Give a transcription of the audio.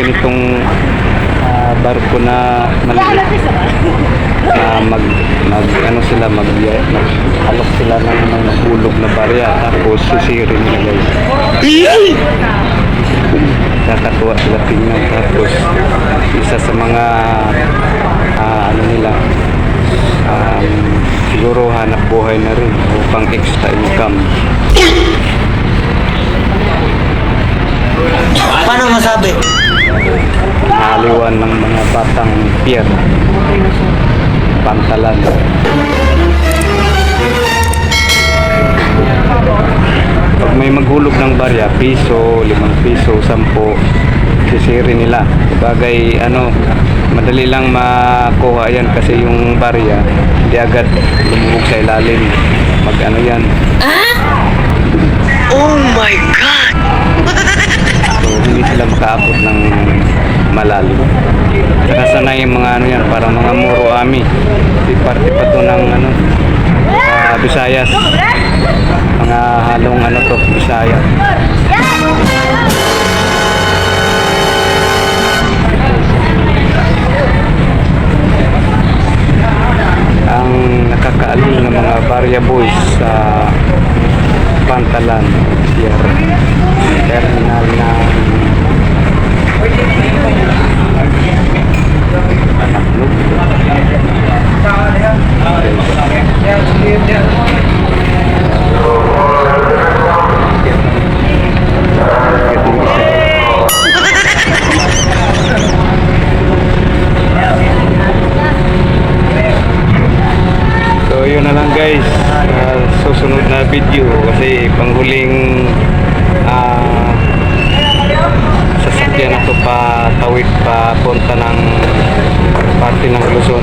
ganitong ah, barko na maliit. Na mag mag ano sila mag mag alok sila ng mga nahulog na barya tapos sisirin nila guys. Kakatuwa sila tingnan tapos isa sa mga ah, ano nila um, siguro hanap buhay na rin o pang extra income. Paano masabi? Nahaliwan ng mga batang pier. Pantalan. Pag may maghulog ng barya piso, limang piso, sampo sisirin nila. Bagay ano madali lang makuha yan kasi yung barya hindi agad lumubog sa ilalim. Mag ano yan? Oh my God! So, hindi sila makaabot ng malalim. Saka sanay yung mga ano yan, parang mga muro ami. Parte pa to ng ano, sa Visayas. Mga halong ano to, Bisaya. Ang nakakaaliw ng mga barya boys sa Pantalan, Pier Terminal na video kasi panghuling ah sasakyan na to pa tawid pa punta ng parte ng Luzon